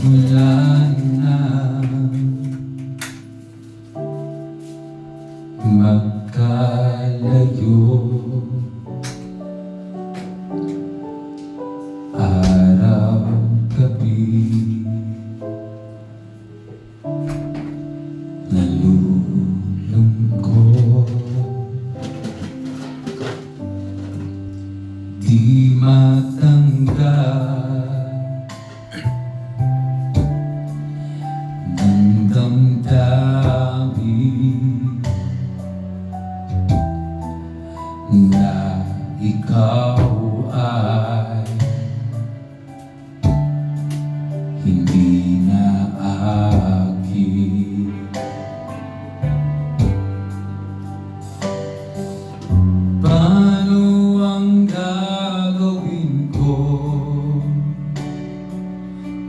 wala na magkalayo. Araw gabi. Nalulungkot. Di matanggap ikaw ay hindi na akin. Paano ang gagawin ko?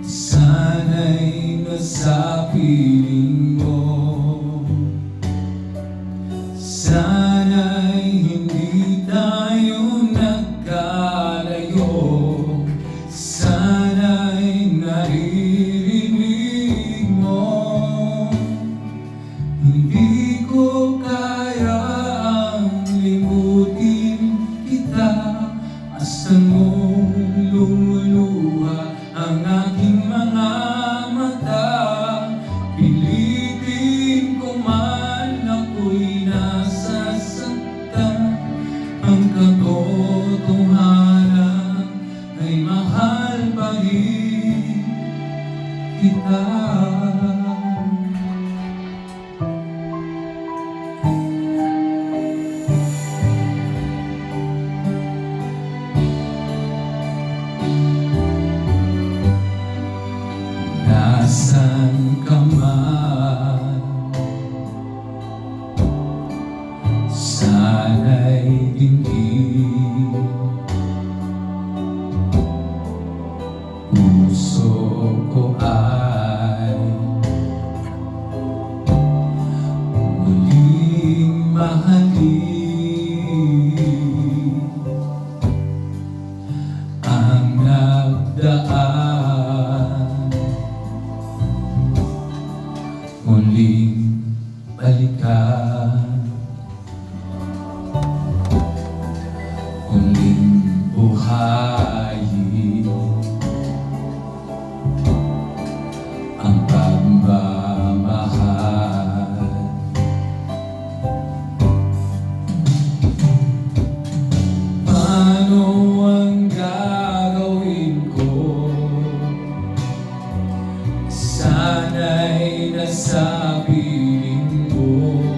Sana'y nasa piling mo Sana'y hindi tayo naririnig mo. Kaya limutin kita. Asan mo lumuluha ang aking mga kita. Nasaan ka man muling balikan. Muling buhayin piling mo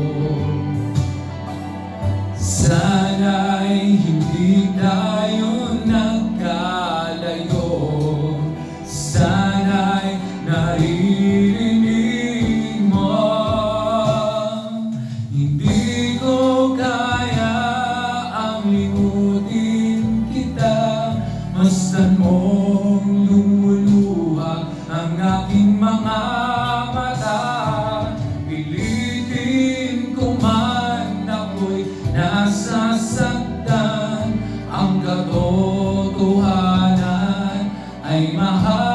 Sana'y hindi tayo nagkalayo. Sana'y naririnig mo. Hindi ko kaya ang kita. Mastan mong lumuluha ang aking mga katotohanan ay